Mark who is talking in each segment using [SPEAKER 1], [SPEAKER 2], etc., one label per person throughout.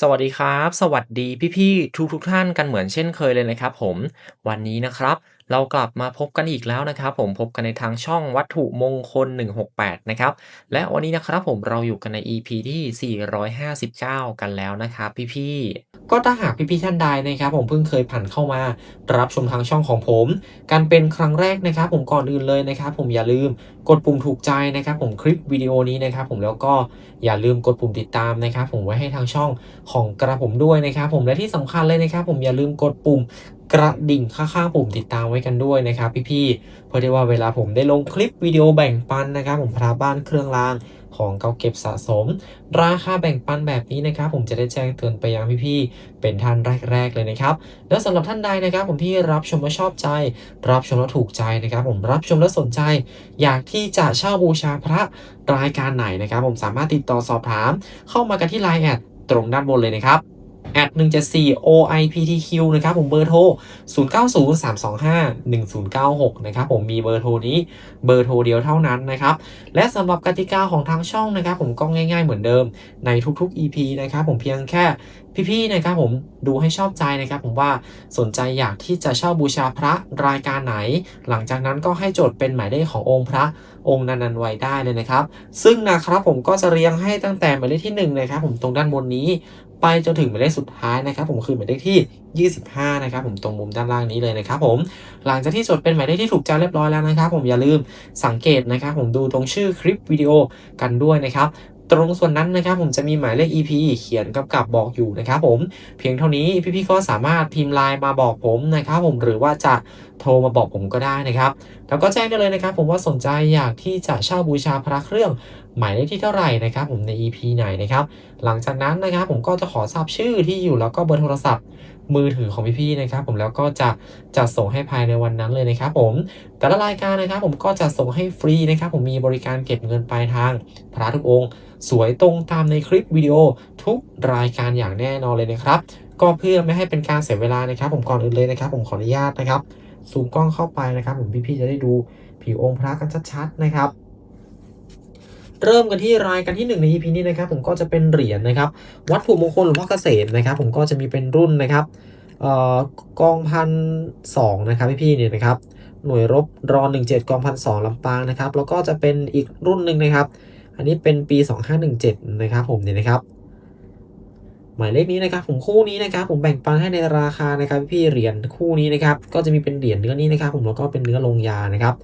[SPEAKER 1] สวัสดีครับ สวัสดีพี่ๆทุกๆท่านกันเหมือนเช่นเคยเลยนะครับผม วันนี้นะครับ เรากลับมาพบกันอีกแล้วนะครับผมพบกันในทางช่องวัตถุมงคล 168 นะครับ และวันนี้นะครับผมเราอยู่กันใน EP ที่ 459 กันแล้วนะครับพี่ๆก็ถ้าหากพี่ๆท่านใดนะครับผมเพิ่งเคยผ่านเข้ามา รับชมทางช่องของผมกันเป็นครั้งแรกนะครับ ผมก่อนอื่นเลยนะครับผมอย่าลืมกดปุ่มถูกใจนะครับ ผมคลิปวิดีโอนี้นะครับ ผมแล้วก็อย่าลืมกดปุ่มติดตามนะครับ ผมไว้ให้ทางช่องของกระผมด้วยนะครับ ผมและที่สำคัญเลยนะครับ ผมอย่าลืมกดปุ่ม กระดิ่งข้างๆปุ่มติดตามไว้กันด้วยนะครับพี่ๆเพื่อที่ว่าเวลาผมได้ลงคลิปวิดีโอแบ่งปันนะครับ ผมพาบ้านเครื่องรางของเก่าเก็บสะสม ราคาแบ่งปันแบบนี้นะครับ ผมจะได้แจ้งเตือนไปยังพี่ๆเป็นท่านแรก ๆ เลยนะครับ แล้วสำหรับท่านใดนะครับ ผมที่รับชมแล้วชอบใจ รับชมแล้วถูกใจนะครับ ผมรับชมแล้วสนใจ อยากที่จะเช่าบูชาพระรายการไหนนะครับ ผมสามารถติดต่อสอบถาม เข้ามากันที่ Line แอดตรงด้านบนเลยนะครับ แอด174 OIPTQ นะครับผมเบอร์โทร0903251096นะครับผมมีเบอร์โทรนี้เบอร์โทรเดียวเท่านั้นนะครับ และสำหรับกติกาของทางช่องนะครับ ผมก็ง่ายๆเหมือนเดิมในทุกๆ EP นะครับผมเพียงแค่พี่ๆนะครับผมดูให้ชอบใจนะครับผมว่าสนใจอยากที่จะเช่าบูชาพระรายการไหน หลังจากนั้นก็ให้โจทย์เป็นหมายเลขขององค์พระองค์นันๆไว้ได้เลยนะครับ ซึ่งนะครับผมก็จะเรียงให้ตั้งแต่หมายเลขที่1นะครับผมตรงด้านบนนี้ ไปจนถึงหมายเลขสุดท้ายนะครับผมคือหมายเลขที่ 25 นะครับผมตรงมุมด้านล่างนี้เลยนะครับผมหลังจากที่จดเป็นหมายเลขที่ถูกใจเรียบร้อยแล้วนะครับผมอย่าลืมสังเกตนะครับผมดูตรงชื่อคลิปวิดีโอกันด้วยนะครับตรงส่วนนั้นนะครับผมจะมีหมายเลข EP เขียนกำกับบอกอยู่นะครับผมเพียงเท่านี้พี่ๆก็สามารถพิมพ์ไลน์มาบอกผมนะครับผมหรือว่าจะโทรมาบอกผมก็ได้นะครับ แล้วก็แจ้งได้เลยนะครับ ผมว่าสนใจอยากที่จะเช่าบูชาพระเครื่อง หมายเลขที่เท่าไหร่นะครับผมใน EP ไหนนะครับ หลังจากนั้นนะครับผมก็จะขอทราบชื่อที่อยู่แล้วก็เบอร์โทรศัพท์มือถือของพี่ๆนะครับผมแล้วก็จะจัดส่งให้ภายในวันนั้นเลยนะครับผมแต่ละรายการนะครับผมก็จะส่งให้ฟรีนะครับผมมีบริการเก็บเงินปลายทาง พระทุกองค์ สวยตรงตามในคลิปวิดีโอทุกรายการอย่างแน่นอนเลยนะครับ ก็เพื่อไม่ให้เป็นการเสียเวลานะครับ ผมก่อนอื่นเลยนะครับ ผมขออนุญาตนะครับซูมกล้องเข้าไปนะครับ ผมพี่ๆจะได้ดูผิวองค์พระกันชัดๆนะครับ เริ่มกันที่รายการที่ 1 ใน EP นี้นะครับผมก็จะเป็นเหรียญนะครับ วัดผูมงคลหลวงพ่อเกษมนะครับ ผมก็จะมีเป็นรุ่นนะครับออกองพันสองนะครับพี่ๆเนี่ยนะครับหน่วยรบรอ17 กองพันสองลำปางนะครับ แล้วก็จะเป็นอีกรุ่นหนึ่งนะครับ อันนี้เป็นปี 2517 นะครับผมเนี่ยนะครับ หมายเลขนี้นะครับ ผมคู่นี้นะครับ ผมแบ่งปันให้ในราคานะครับ พี่เหรียญคู่นี้นะครับ ก็จะมีเป็นเหรียญเนื้อนี้นะครับ ผมแล้วก็เป็นเนื้อลงยานะครับ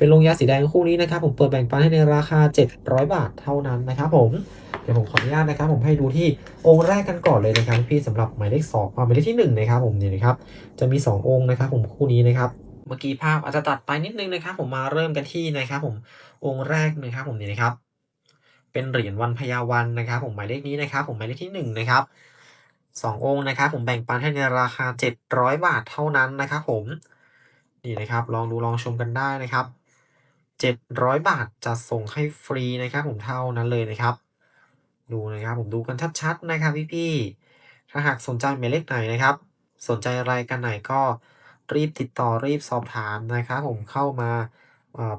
[SPEAKER 1] เป็นลงยาสีแดงคู่นี้นะครับผมเปิดแบ่งปันให้ในราคา 700 บาทเท่านั้นนะครับผมเดี๋ยวผมขออนุญาตนะครับ ผมให้ดูที่องค์แรกกันก่อนเลยนะครับพี่สำหรับหมายเลขสองหมายเลขที่หนึ่งนะครับผมนี่นะครับจะมี 2 องค์นะครับ ผมคู่นี้นะครับเมื่อกี้ภาพอาจจะตัดไปนิดนึงนะครับ ผมมาเริ่มกันที่นะครับผมองค์แรกนะครับผมนี่นะครับ เป็นเหรียญวันพญาวันนะครับ ผมหมายเลขนี้นะครับ ผมหมายเลขที่หนึ่งนะครับสององค์นะครับ ผมแบ่งปันให้ในราคา 700 บาทเท่านั้นนะครับ ผมนี่นะครับ ลองดูลองชมกันได้นะครับ 700 บาทจะส่งให้ฟรีนะครับผมเท่านั้นเลยนะครับ ดูนะครับผมดูกันชัดๆนะครับพี่ๆถ้าหากสนใจหมายเลขไหนนะครับ สนใจอะไรกันไหนก็รีบติดต่อรีบสอบถามนะครับผมเข้ามา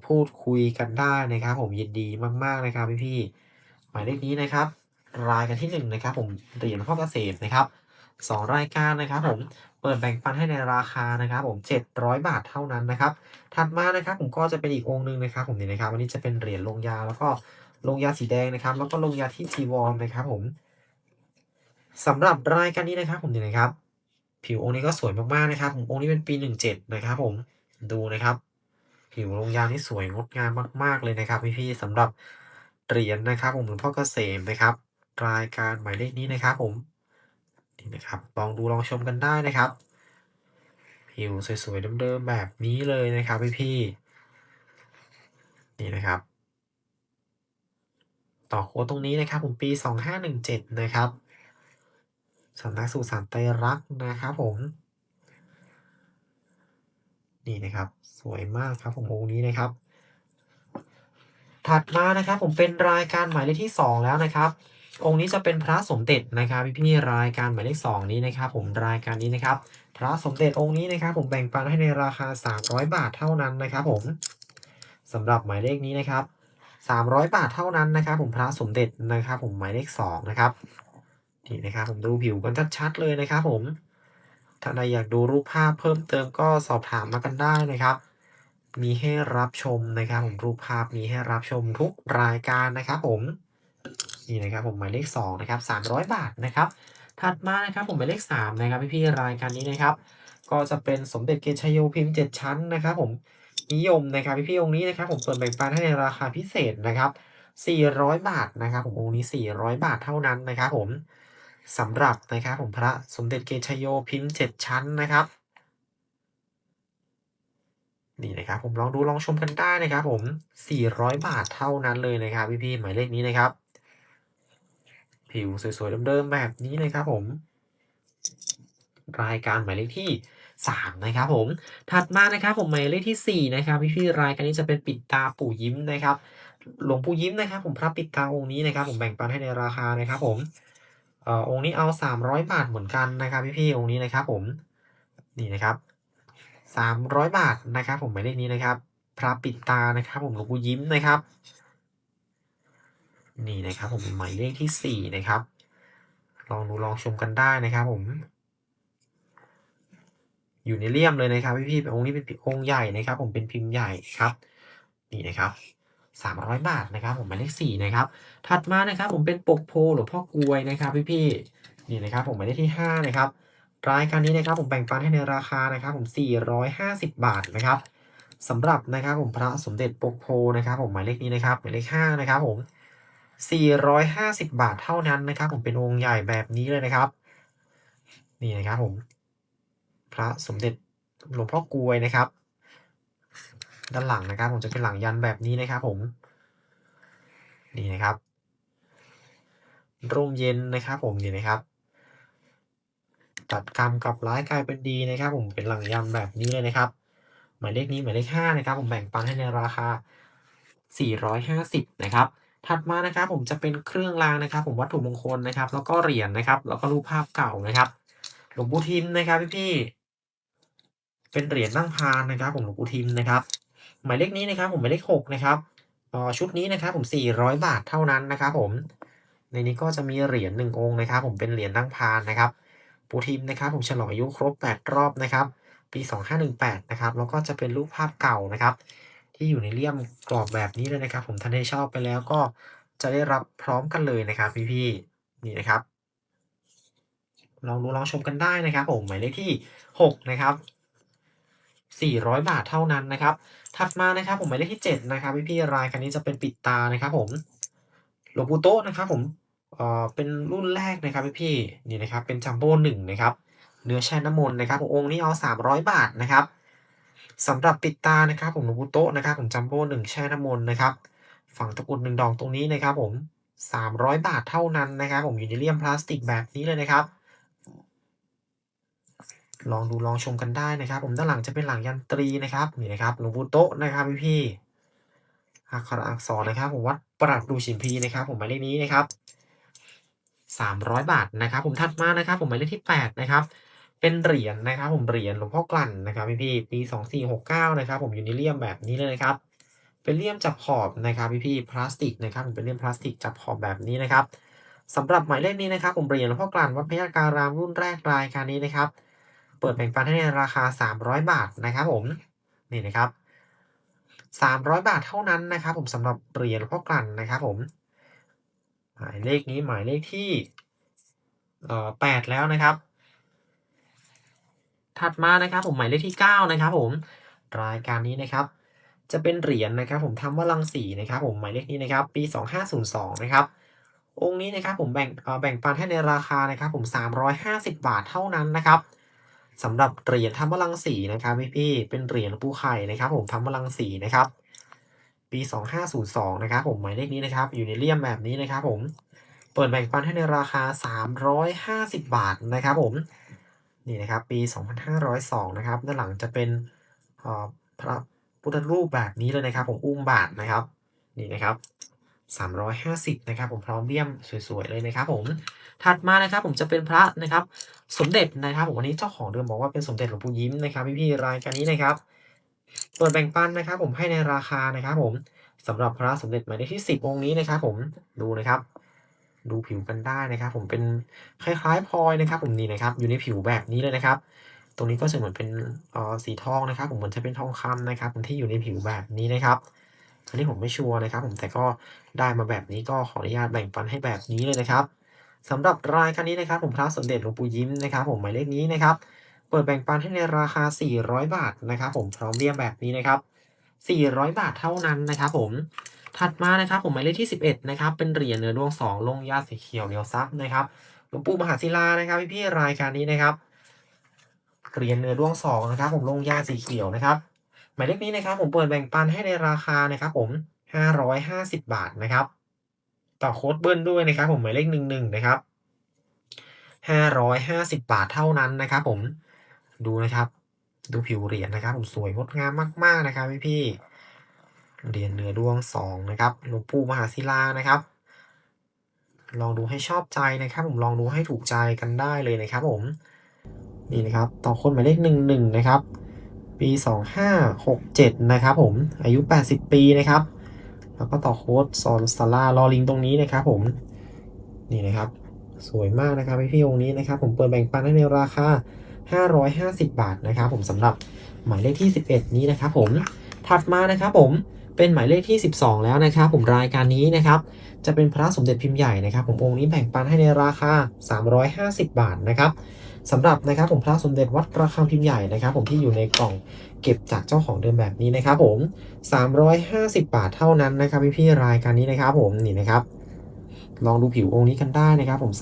[SPEAKER 1] พูดคุยกันได้นะครับ ผมยินดีมากๆนะครับพี่ๆหมายเลขนี้นะครับ รายกันที่หนึ่งนะครับผมเหรียญพ่อเกษตรนะครับสองรายการนะครับผม เปิดแบ่งปันให้ในราคานะครับผม700 บาทเท่านั้นนะครับถัดมานะครับผมก็จะเป็นอีกองค์หนึ่งนะครับผมนี่นะครับวันนี้จะเป็นเหรียญลงยาแล้วก็ลงยาสีแดงนะครับ แล้วก็ลงยาที่จีวรนะครับผมสำหรับรายการนี้นะครับผมนี่นะครับ ผิวองค์นี้ก็สวยมากๆนะครับผมองค์นี้เป็นปี 17 นะครับผมดูนะครับ ผิวลงยานี่สวยงดงามมาก ๆเลยนะครับพี่ๆสำหรับเหรียญนะครับผมหลวงพ่อเกษมนะครับ รายการหมายเลขนี้นะครับผม นี่นะครับลองดูลองชมกันได้นะครับ ผิวสวยๆเดิมๆแบบนี้เลยนะครับพี่ๆนี่นะครับ ต่อโค้ดตรงนี้นะครับผมปี 2517 นะครับสำนักสู่สารไตรรักนะครับผม นี่นะครับ สวยมากครับผมองค์นี้นะครับ ถัดมานะครับผมเป็นรายการหมายเลขที่ 2 แล้วนะครับ องค์นี้จะเป็นพระสมเด็จนะครับพี่พี่รายการหมายเลข2นี้นะครับผมรายการนี้นะครับ พระสมเด็จองค์นี้นะครับ ผมแบ่งปันให้ในราคา 300 บาทเท่านั้นนะครับ ผมสำหรับหมายเลขนี้นะครับ 300 บาทเท่านั้นนะครับ ผมพระสมเด็จนะครับ ผมหมายเลข2นะครับนี่นะครับ ผมดูผิวกันชัดๆเลยนะครับ ผมถ้าใครอยากดูรูปภาพเพิ่มเติมก็สอบถามมากันได้นะครับ มีให้รับชมนะครับ ผมรูปภาพมีให้รับชมทุกรายการนะครับ ผม นี่นะครับผมหมายเลข2นะครับ300 บาทนะครับ ถัดมานะครับผมหมายเลข3นะครับพี่ๆรายการนี้นะครับ ก็จะเป็นสมเด็จเกชโยพิมพ์ 7 ชั้นนะครับ ผมนิยมนะครับพี่ๆองค์นี้นะครับ ผมเปิดแบ่งปันให้ในราคาพิเศษนะครับ 400 บาทนะครับผมองค์นี้ 400 บาทเท่านั้นนะครับผมสำหรับนะครับผมพระสมเด็จเกชโยพิมพ์ 7 ชั้นนะครับนี่นะครับผมลองดูลองชมกันได้นะครับผม 400 บาทเท่านั้นเลยนะครับพี่ๆหมายเลขนี้นะครับ ผิวสวยๆเดิมๆแบบนี้นะครับผม รายการหมายเลขที่ 3 นะครับผม ถัดมานะครับผมหมายเลขที่ 4 นะครับพี่ๆรายการนี้จะเป็นปิดตาปู่ยิ้มนะครับ หลวงปู่ยิ้มนะครับ ผมพระปิดตาองค์นี้นะครับ ผมแบ่งปันให้ในราคานะครับ ผมเอ่อองค์นี้เอา 300 บาทเหมือนกันนะครับพี่ๆองค์นี้นะครับ ผมนี่นะครับ 300 บาทนะครับ ผมหมายเลขนี้นะครับ พระปิดตานะครับ ผมหลวงปู่ยิ้มนะครับ นี่นะครับผมหมายเลขที่ 4 นะครับ ลองดูลองชมกันได้นะครับผม อยู่ในเลี่ยมเลยนะครับพี่ๆองค์นี้เป็นองค์ใหญ่นะครับ ผมเป็นพิมพ์ใหญ่ครับ นี่นะครับ300บาทนะครับ ผมหมายเลข4นะครับ ถัดมานะครับ ผมเป็นปกโพหลวงพ่อกวยนะครับพี่ๆนี่นะครับผมหมายเลขที่5นะครับรายการนี้นะครับผมแบ่งปันให้ในราคานะครับผม450บบาทนะครับสำหรับนะครับผมพระสมเด็จปกโพนะครับ ผมหมายเลขนี้นะครับหมายเลข5นะครับผม 450 บาทเท่านั้นนะครับ ผมเป็นองค์ใหญ่แบบนี้เลยนะครับ นี่นะครับผม พระสมเด็จหลวงพ่อกวยนะครับ ด้านหลังนะครับ ผมจะเป็นหลังยันแบบนี้นะครับผม นี่นะครับ ร่มเย็นนะครับ ผมนี่นะครับตัดกรรมกับร้ายกลายเป็นดีนะครับ ผมเป็นหลังยันแบบนี้เลยนะครับ หมายเลขนี้หมายเลขห้านะครับ ผมแบ่งปันให้ในราคา 450 นะครับ ถัดมานะครับผมจะเป็นเครื่องรางนะครับ ผมวัตถุมงคลนะครับ แล้วก็เหรียญนะครับ แล้วก็รูปภาพเก่านะครับ หลวงปู่ทิมนะครับพี่ๆเป็นเหรียญนั่งพานนะครับ ผมหลวงปู่ทิมนะครับ หมายเลขนี้นะครับ ผมหมายเลขหกนะครับออชุดนี้นะครับผม400 บาทเท่านั้นนะครับผมในนี้ก็จะมีเหรียญหนึ่งองค์นะครับ ผมเป็นเหรียญนั่งพานนะครับปู่ทิมนะครับ ผมฉลองอายุครบ 8 รอบนะครับ ปี 2518นะครับแล้วก็จะเป็นรูปภาพเก่านะครับ ที่อยู่ในเลี่ยมกรอบแบบนี้เลยนะครับ ผมท่านได้ชอบไปแล้วก็จะได้รับพร้อมกันเลยนะครับ พี่ๆนี่นะครับ ลองดูลองชมกันได้นะครับ ผมหมายเลขที่6นะครับ400 บาทเท่านั้นนะครับ ถัดมานะครับผมหมายเลขที่ 7 นะครับพี่ๆรายการนี้จะเป็นปิดตานะครับผมหลวงปู่โตนะครับผมเอ่อเป็นรุ่นแรกนะครับพี่ๆนี่นะครับเป็นจัมโบ้หนึ่งนะครับ เนื้อแช่น้ำมนต์นะครับองค์นี้เอา 300 บาทนะครับ สำหรับปิดตานะครับผมหลวงปู่โตะนะครับผมจัมโบ้หนึ่งแช่น้ำมนต์นะครับ ฝั่งตะกรุดหนึ่งดอกตรงนี้นะครับผม 300 บาทเท่านั้นนะครับผมอยู่ในเลี่ยมพลาสติกแบบนี้เลยนะครับ ลองดูลองชมกันได้นะครับ ผมด้านหลังจะเป็นหลังยันตรีนะครับนี่นะครับหลวงปู่โตะนะครับพี่พี่อักขระอักษรนะครับ ผมวัดปรัดดูฉิมพีนะครับ ผมหมายเลขนี้นะครับ 300 บาทนะครับ ผมถัดมานะครับ ผมหมายเลขที่ 8 นะครับ เป็นเหรียญนะครับ ผมเหรียญหลวงพ่อกลั่นนะครับพี่พี่ปี2469นะครับ ผมอยู่ในเลี่ยมแบบนี้เลยนะครับ เป็นเลี่ยมจับขอบนะครับพี่พี่พลาสติกนะครับเป็นเลี่ยมพลาสติกจับขอบแบบนี้นะครับสำหรับหมายเลขนี้นะครับ ผมเหรียญหลวงพ่อกลั่นวัดพญาการามรุ่นแรกรายการนี้นะครับ เปิดแบ่งปันให้ในราคา 300 บาทนะครับ ผมนี่นะครับ 300 บาทเท่านั้นนะครับ ผมสำหรับเหรียญหลวงพ่อกลั่นนะครับ ผม หมายเลขนี้หมายเลขที่เอ่อ8แล้วนะครับ ถัดมานะครับผมหมายเลขที่ 9 นะครับผมรายการนี้นะครับ จะเป็นเหรียญนะครับ ผมทำว่าลังสีนะครับ ผมหมายเลขนี้นะครับ ปี 2502 นะครับองค์นี้นะครับผมแบ่งแบ่งปันให้ในราคานะครับ ผม 350 บาทเท่านั้นนะครับสำหรับเหรียญทำวลังสีนะครับพี่ๆเป็นเหรียญปูไข่นะครับ ผมทำวลังสีนะครับ ปี 2502 นะครับ ผมหมายเลขนี้นะครับอยู่ในเลี่ยมแบบนี้นะครับ ผมเปิดแบ่งปันให้ในราคา 350 บาทนะครับ ผม นี่นะครับปี 2502 นะครับด้านหลังจะเป็นพระพุทธรูปแบบนี้เลยนะครับ ผมอุ้มบาทนะครับนี่นะครับ350นะครับผมพร้อมเลี่ยมสวยๆเลยนะครับ ผมถัดมานะครับผมจะเป็นพระนะครับ สมเด็จนะครับผมวันนี้เจ้าของเดิมบอกว่าเป็นสมเด็จหลวงปู่ยิ้มนะครับพี่ๆรายการนี้นะครับเปิดแบ่งปันนะครับ ผมให้ในราคานะครับ ผมสำหรับพระสมเด็จหมายเลขที่ 10 องค์นี้นะครับ ผมดูนะครับ ดูผิวกันได้นะครับ ผมเป็นคล้ายๆพลอยนะครับ ผมนี่นะครับ อยู่ในผิวแบบนี้เลยนะครับ ตรงนี้ก็จะเหมือนเป็นออสีทองนะครับ ผมเหมือนจะเป็นทองคำนะครับผมที่อยู่ในผิวแบบนี้นะครับอันนี้ผมไม่ชัวร์นะครับ ผมแต่ก็ได้มาแบบนี้ก็ขออนุญาตแบ่งปันให้แบบนี้เลยนะครับสำหรับรายการนี้นะครับ ผมพระสมเด็จหลวงปู่ยิ้มนะครับ ผมหมายเลขนี้นะครับ เปิดแบ่งปันให้ในราคา 400 บาทนะครับ ผมพร้อมเรียมแบบนี้นะครับ 400 บาทเท่านั้นนะครับ ผม ถัดมานะครับผมหมายเลขที่ 11นะครับเป็นเหรียญเนื้อดวง 2 ลงยาสีเขียวเหนียวซับนะครับหลวงปู่มหาศิลานะครับพี่ๆรายการนี้นะครับเหรียญเนื้อดวง2นะครับผมลงยาสีเขียวนะครับหมายเลขนี้นะครับผมเปิดแบ่งปันให้ในราคานะครับผม 550 บาทนะครับต่อโค้ดเบิ้ลด้วยนะครับผมหมายเลข11นะครับ550บาทเท่านั้นนะครับผมดูนะครับ ดูผิวเหรียญนะครับ ผมสวยงดงามมาก ๆ นะครับพี่ๆ เหรียญเนื้อดวงสองนะครับหลวงปู่มหาศิลานะครับ ลองดูให้ชอบใจนะครับ ผมลองดูให้ถูกใจกันได้เลยนะครับผมนี่นะครับต่อคนหมายเลขหนึ่งหนึ่งนะครับ ปีสองห้าหกเจ็ดนะครับผมอายุ80ปีนะครับ แล้วก็ต่อโค้ดซอนสลาลอลิงตรงนี้นะครับผมนี่นะครับสวยมากนะครับพี่พี่องค์นี้นะครับ ผมเปิดแบ่งปันให้ในราคา550 บาทนะครับ ผมสำหรับหมายเลขที่ 11 นี้นะครับผมถัดมานะครับผม เป็นหมายเลขที่ 12 แล้วนะครับ ผมรายการนี้นะครับ จะเป็นพระสมเด็จพิมพ์ใหญ่นะครับ ผมองค์นี้แบ่งปันให้ในราคา 350 บาทนะครับสำหรับนะครับผมพระสมเด็จวัดประฆังพิมพ์ใหญ่นะครับ ผมที่อยู่ในกล่องเก็บจากเจ้าของเดิมแบบนี้นะครับ ผม 350 บาทเท่านั้นนะครับพี่พี่ๆรายการนี้นะครับผมนี่นะครับลองดูผิวองค์นี้กันได้นะครับ ผม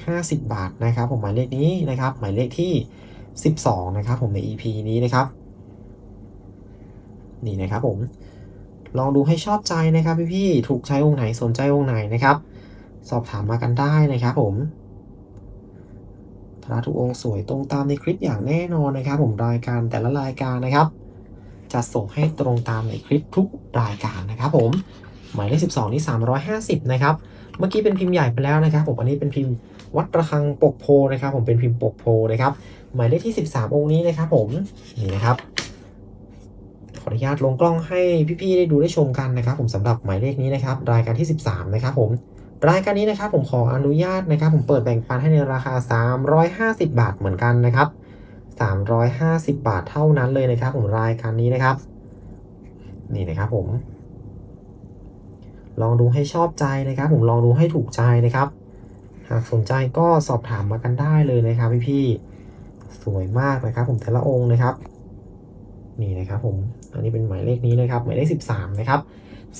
[SPEAKER 1] 350 บาทนะครับ ผมหมายเลขนี้นะครับ หมายเลขที่ 12 นะครับ ผมใน EP นี้นะครับ นี่นะครับผม ลองดูให้ชอบใจนะครับพี่ๆถูกใจองค์ไหนสนใจองค์ไหนนะครับ สอบถามมากันได้นะครับผมพระทุกองค์สวยตรงตามในคลิปอย่างแน่นอนนะครับ ผมรายการแต่ละรายการนะครับจะส่งให้ตรงตามในคลิปทุกรายการนะครับ ผมหมายเลข12 นี่ 350 นะครับ เมื่อกี้เป็นพิมพ์ใหญ่ไปแล้วนะครับ ผมอันนี้เป็นพิมพ์วัดระฆังปกโพนะครับ ผมเป็นพิมพ์ปกโพนะครับ หมายเลขที่ 13 องค์นี้นะครับ ผมนี่นะครับ ออนุญาตลงกล้องให้พี่ๆได้ดูได้ชมกันนะครับ ผมสำหรับหมายเลขนี้นะครับรายการที่ 13 นะครับผมรายการนี้นะครับผมขออนุญาตนะครับ ผมเปิดแบ่งปันให้ในราคา 350 บาทเหมือนกันนะครับ 350 บาทเท่านั้นเลยนะครับ ผมรายการนี้นะครับ นี่นะครับผม ลองดูให้ชอบใจนะครับ ผมลองดูให้ถูกใจนะครับ หากสนใจก็สอบถามมากันได้เลยนะครับ พี่ๆสวยมากนะครับ ผมแต่ละองค์นะครับ นี่นะครับผม อันนี้เป็นหมายเลขนี้นะครับหมายเลข 13 นะครับ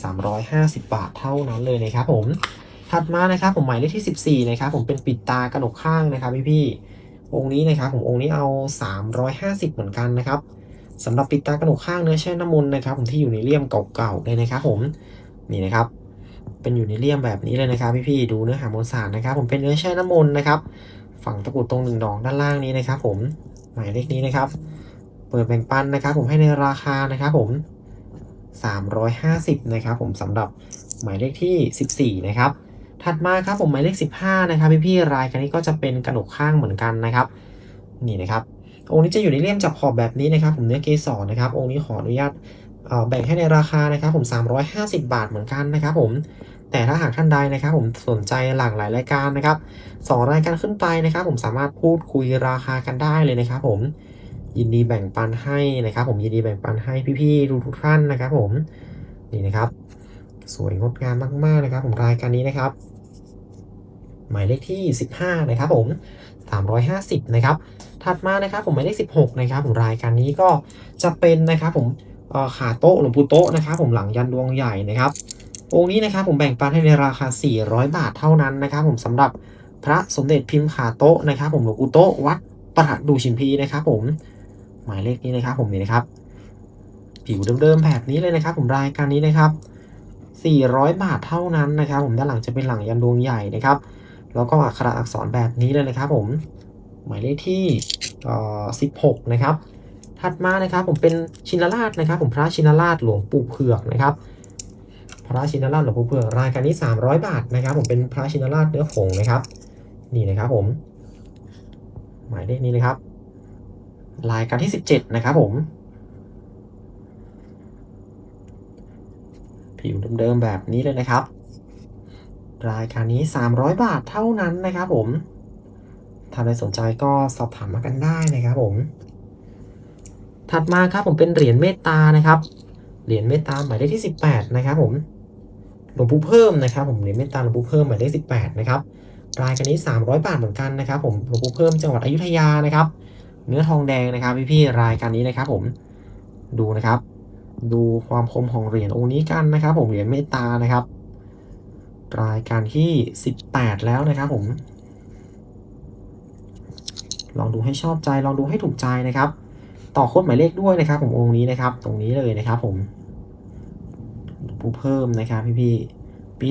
[SPEAKER 1] 350 บาทเท่านั้นเลยนะครับผมถัดมานะครับผมหมายเลขที่ 14 นะครับผมเป็นปิดตากระหนกข้างนะครับพี่ๆองค์นี้นะครับผมองค์นี้เอา 350 เหมือนกันนะครับสำหรับปิดตากระหนกข้างเนื้อแช่น้ำมนต์นะครับผมที่อยู่ในเลี่ยมเก่าๆเลยนะครับผมนี่นะครับเป็นอยู่ในเลี่ยมแบบนี้เลยนะครับพี่ๆดูเนื้อหามวลสารนะครับ ผมเป็นเนื้อแช่น้ำมนต์นะครับ ฝั่งตะกุดตรงหนึ่งดอกด้านล่างนี้นะครับ ผมหมายเลขนี้นะครับ เปิดแบ่งปันนะครับผมให้ในราคานะครับผม 350นะครับผมสำหรับหมายเลขที่ 14 นะครับ ถัดมาครับผมหมายเลข 15 นะครับพี่ๆรายการนี้ก็จะเป็นกระหนกข้างเหมือนกันนะครับ นี่นะครับ องค์นี้จะอยู่ในเลี่ยมจับขอบแบบนี้นะครับ ผมเนื้อเกสรนะครับ องค์นี้ขออนุญาตแบ่งให้ในราคานะครับผม 350 บาทเหมือนกันนะครับผมแต่ถ้าหากท่านใดนะครับ ผมสนใจหลากหลายรายการนะครับสองรายการขึ้นไปนะครับ ผมสามารถพูดคุยราคากันได้เลยนะครับ ผม ยินดีแบ่งปันให้นะครับ ผมยินดีแบ่งปันให้พี่ๆทุกท่านนะครับ ผมนี่นะครับ สวยงดงามมากๆนะครับ ผมรายการนี้นะครับ หมายเลขที่ 15 นะครับ ผม 350 นะครับ ถัดมานะครับ ผมหมายเลข 16 นะครับ ผมรายการนี้ก็จะเป็นนะครับ ผมขาโต๊ะหลวงปู่โต๊ะนะครับ ผมหลังยันดวงใหญ่นะครับองค์นี้นะครับผมแบ่งปันให้ในราคา 400 บาทเท่านั้นนะครับ ผมสำหรับพระสมเด็จพิมพ์ขาโต๊ะนะครับ ผมหลวงปู่โต๊ะวัดประดูชิมพีนะครับผม หมายเลขนี้นะครับผมนี่นะครับ ผิวเดิมๆแบบนี้เลยนะครับ ผมรายการนี้นะครับ 400 บาทเท่านั้นนะครับ ผมด้านหลังจะเป็นหลังยันดวงใหญ่นะครับ แล้วก็อักขระอักษรแบบนี้เลยนะครับ ผมหมายเลขที่เอ่อ16นะครับ ถัดมานะครับผมเป็นชินราชนะครับ ผมพระชินราชหลวงปู่เผือกนะครับ พระชินราชหลวงปู่เผือกรายการนี้ 300 บาทนะครับ ผมเป็นพระชินราชเนื้อผงนะครับ นี่นะครับผม หมายเลขนี้นะครับ รายการที่ 17 นะครับผม ผิวเดิมๆแบบนี้เลยนะครับ รายการนี้ 300 บาทเท่านั้นนะครับผมถ้าใครสนใจก็สอบถามมากันได้นะครับผม ถัดมาครับผมเป็นเหรียญเมตตานะครับ เหรียญเมตตาหมายเลขที่ 18 นะครับผมหลวงปู่เพิ่มนะครับ ผมเหรียญเมตตาหลวงปู่เพิ่มหมายเลข18 นะครับรายการนี้ 300 บาทเหมือนกันนะครับ ผมหลวงปู่เพิ่มจังหวัดอยุธยานะครับ เนื้อทองแดงนะครับพี่ๆรายการนี้นะครับผมดูนะครับ ดูความคมของเหรียญองค์นี้กันนะครับ ผมเหรียญเมตตานะครับ รายการที่ 18 แล้วนะครับผม ลองดูให้ชอบใจลองดูให้ถูกใจนะครับ ต่อโค้ดหมายเลขด้วยนะครับ ผมองค์นี้นะครับ ตรงนี้เลยนะครับ ผมผู้เพิ่มนะครับพี่ๆปี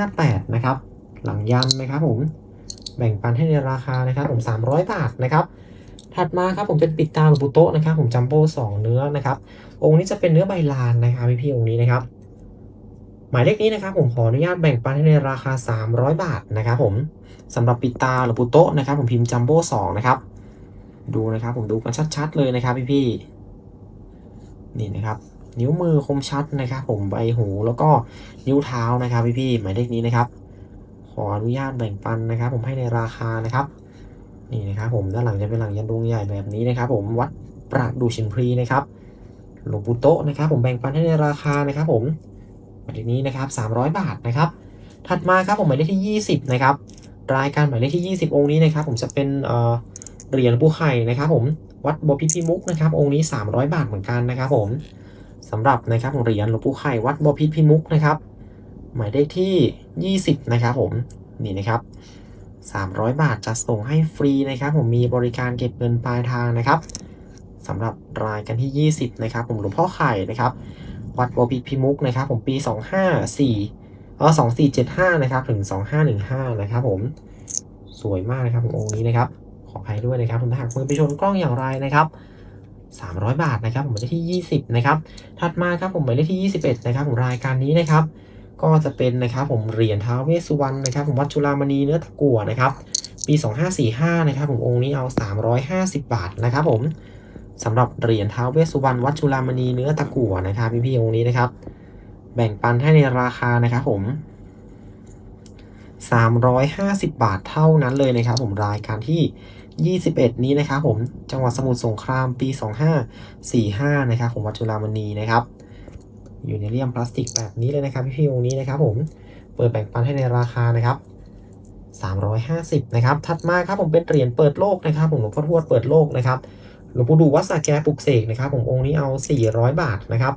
[SPEAKER 1] 2558 นะครับ หลังยันนะครับ ผมแบ่งปันให้ในราคานะครับ ผม 300 บาทนะครับ ถัดมาครับผมเป็นปิดตาหลวงปู่โตะนะครับผมจัมโบ้สองเนื้อนะครับ องค์นี้จะเป็นเนื้อใบลานนะครับพี่ๆองค์นี้นะครับ หมายเลขนี้นะครับผมขออนุญาตแบ่งปันให้ในราคา 300 บาทนะครับผมสำหรับปิดตาหลวงปู่โตะนะครับผมพิมพ์จัมโบ้สองนะครับ ดูนะครับผมดูกันชัดๆเลยนะครับพี่ๆนี่นะครับ นิ้วมือคมชัดนะครับ ผมใบหูแล้วก็นิ้วเท้านะครับพี่ๆหมายเลขนี้นะครับ ขออนุญาตแบ่งปันนะครับ ผมให้ในราคานะครับ นี่นะครับผมด้านหลังจะเป็นหลังยันดวงใหญ่แบบนี้นะครับ ผมวัดประดูชินพรีนะครับหลวงปู่โตะนะครับ ผมแบ่งปันให้ในราคานะครับ ผมหมายเลขนี้นะครับ 300 บาทนะครับ ถัดมาครับผมหมายเลขที่ 20 นะครับ รายการหมายเลขที่ 20 องค์นี้นะครับ ผมจะเป็นเหรียญปูไข่นะครับ ผมวัดบพิพิมุกนะครับ องค์นี้ 300 บาทเหมือนกันนะครับ ผมสำหรับนะครับเหรียญหลวงปู่ไข่วัดบพิพิมุกนะครับ หมายเลขที่ 20 นะครับ ผมนี่นะครับ 300 บาทจะส่งให้ฟรีนะครับ ผมมีบริการเก็บเงินปลายทางนะครับสำหรับรายการที่ 20 นะครับ ผมหลวงพ่อไข่นะครับ วัดโบพิพิมุกนะครับ ผมปี 254เออ2475 นะครับ ถึง 2515 นะครับ ผมสวยมากนะครับผมองค์นี้นะครับ ขออภัยด้วยนะครับผมถ้าหากมือไปชนกล้องอย่างไรนะครับ300 บาทนะครับผมหมายเลขที่ 20 นะครับ ถัดมาครับผมหมายเลขที่ 21 นะครับผมรายการนี้นะครับ ก็จะเป็นนะครับผมเหรียญท้าวเวสสุวรรณนะครับผมวัดจุฬามณีเนื้อตะกั่วนะครับปี 2545นะครับผมองค์นี้เอา 350 บาทนะครับผมสำหรับเหรียญท้าวเวสสุวรรณวัดจุฬามณีเนื้อตะกั่วนะครับพี่ๆองค์นี้นะครับ แบ่งปันให้ในราคานะครับผม 350 บาทเท่านั้นเลยนะครับผมรายการที่ 21 นี้นะครับผมจังหวัดสมุทรสงครามปี 2545นะครับผมวัดจุฬามณีนะครับ อยู่ในเลี่ยมพลาสติกแบบนี้เลยนะครับพี่ๆองนี้นะครับผมเปิดแบ่งปันให้ในราคานะครับ350นะครับถัดมาครับผมเป็นเหรียญเปิดโลกนะครับ ผมหลวงพ่อทวดเปิดโลกนะครับหลวงปู่ดูวัดสระแกปลุกเสกนะครับ ผมองค์นี้เอา 400 บาทนะครับ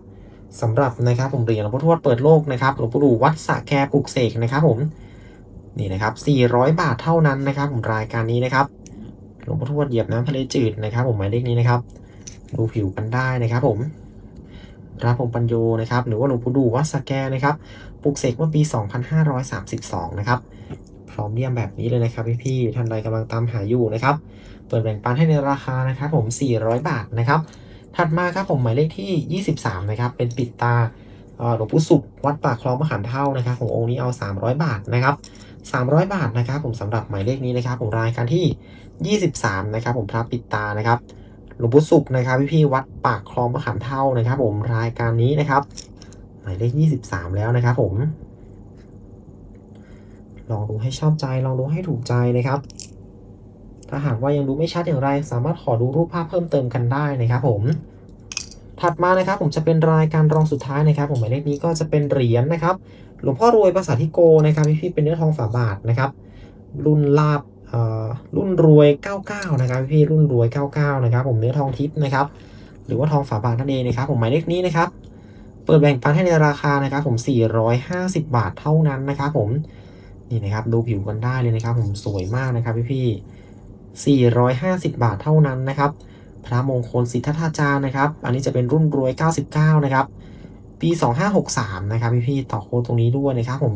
[SPEAKER 1] สำหรับนะครับผมเหรียญหลวงพ่อทวดเปิดโลกนะครับหลวงปู่ดูวัดสระแกปลุกเสกนะครับ ผมนี่นะครับ 400 บาทเท่านั้นนะครับ ผมรายการนี้นะครับหลวงพ่อทวดเหยียบน้ำทะเลจืดนะครับ ผมหมายเลขนี้นะครับ ดูผิวกันได้นะครับผม พระพรมปัญโยนะครับ หรือว่าหลวงปู่ดูวัดสแกนะครับ ปลุกเสกเมื่อปี 2532 นะครับ พร้อมเลี่ยมแบบนี้เลยนะครับพี่ๆท่านใดกำลังตามหาอยู่นะครับ เปิดแบ่งปันให้ในราคานะครับผม 400 บาทนะครับ ถัดมาครับผมหมายเลขที่ 23 นะครับ เป็นปิดตาหลวงปู่สุขวัดปากคลองมะขามเท่านะครับขององค์นี้เอา 300 บาทนะครับ 300 บาทนะครับ ผมสำหรับหมายเลขนี้นะครับ ผมรายการที่ 23 นะครับ ผมพระปิดตานะครับ หลวงปู่สุขนะครับ พี่ๆวัดปากคลองมะขามเท่านะครับ ผมรายการนี้นะครับ หมายเลข23แล้วนะครับ ผม ลองดูให้ชอบใจลองดูให้ถูกใจนะครับ ถ้าหากว่ายังดูไม่ชัดอย่างไร สามารถขอดูรูปภาพเพิ่มเติมกันได้นะครับ ผม ถัดมานะครับ ผมจะเป็นรายการรองสุดท้ายนะครับ ผมหมายเลขนี้ก็จะเป็นเหรียญนะครับ หลวงพ่อรวยภาษาทิโกนะครับพี่ๆเป็นเนื้อทองฝาบาทนะครับ รุ่นลาบ รุ่นรวย 99 นะครับพี่ๆรุ่นรวย 99 นะครับ ผมเนื้อทองทิพย์นะครับ หรือว่าทองฝาบาทนั่นเองนะครับ ผมหมายเลขนี้นะครับ เปิดแบ่งปันให้ในราคานะครับ ผม 450 บาทเท่านั้นนะครับ ผมนี่นะครับดูผิวกันได้เลยนะครับ ผมสวยมากนะครับพี่ๆ450 บาทเท่านั้นนะครับ พระมงคลสิทธัตถาจารย์นะครับ อันนี้จะเป็นรุ่นรวย 99 นะครับ ปี 2563 นะครับพี่ๆต่อโคตรงนี้ด้วยนะครับ ผม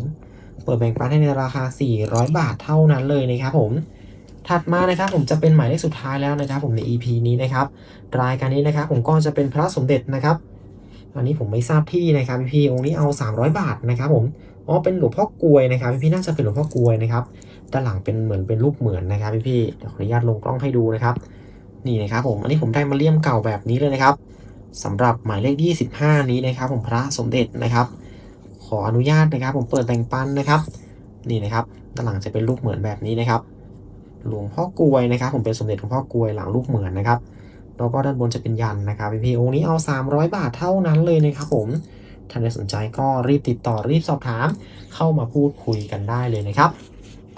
[SPEAKER 1] เปิดแบ่งปันให้ในราคา 400 บาทเท่านั้นเลยนะครับผม ถัดมานะครับผมจะเป็นหมายเลขสุดท้ายแล้วนะครับ ผมใน EP นี้นะครับ รายการนี้นะครับผมก็จะเป็นพระสมเด็จนะครับ อันนี้ผมไม่ทราบที่นะครับพี่ๆองค์นี้เอา 300 บาทนะครับ ผม อ๋อเป็นหลวงพ่อกลวยนะครับพี่ๆน่าจะเป็นหลวงพ่อกลวยนะครับ ด้านหลังเป็นเหมือนเป็นรูปเหมือนนะครับพี่ๆเดี๋ยวขออนุญาตลงกล้องให้ดูนะครับ นี่นะครับผม อันนี้ผมได้มาเลี่ยมเก่าแบบนี้เลยนะครับสำหรับหมายเลข 25 นี้นะครับ ผมพระสมเด็จนะครับ ออนุญาตนะครับ ผมเปิดแบ่งปันนะครับ นี่นะครับ ด้านหลังจะเป็นรูปเหมือนแบบนี้นะครับ หลวงพ่อกลวยนะครับ ผมเป็นสมเด็จหลวงพ่อกลวยหลังรูปเหมือนนะครับ แล้วก็ด้านบนจะเป็นยันนะครับพี่พี่ๆองค์นี้เอา 300 บาทเท่านั้นเลยนะครับ ผมท่านใดสนใจก็รีบติดต่อรีบสอบถาม เข้ามาพูดคุยกันได้เลยนะครับ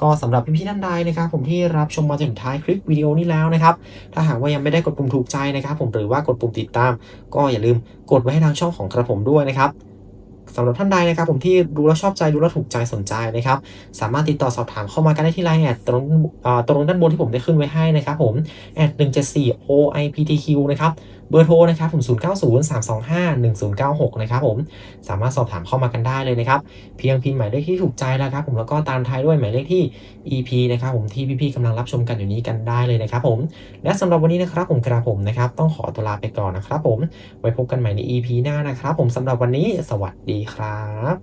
[SPEAKER 1] ก็สำหรับพี่ๆท่านใดนะครับ ผมที่รับชมมาจนถึงท้ายคลิปวิดีโอนี้แล้วนะครับ ถ้าหากว่ายังไม่ได้กดปุ่มถูกใจนะครับ ผมหรือว่ากดปุ่มติดตาม ก็อย่าลืมกดไว้ให้ทางช่องของกระผมด้วยนะครับ สำหรับท่านใดนะครับผมที่ดูแลชอบใจดูแลถูกใจสนใจนะครับสามารถติดต่อสอบถามเข้ามากันได้ที่ไลน์แอดตรงตรงด้านบนที่ผมได้ขึ้นไว้ให้นะครับผมแอด174 OIPTQ นะครับ บอร์โทรนะครับผม0903251096 นะครับผมสามารถสอบถามเข้ามากันได้เลยนะครับ เพียงพิมพ์หมายเลขที่ถูกใจแล้วครับผมแล้วก็ตามท้ายด้วยหมายเลขที่ EP นะครับผมที่พี่ๆกำลังรับชมกันอยู่นี้กันได้เลยนะครับผมและสำหรับวันนี้นะครับผมกระผมนะครับต้องขอตัวลาไปก่อนนะครับผมไว้พบกันใหม่ใน EP หน้านะครับผมสำหรับวันนี้สวัสดีครับ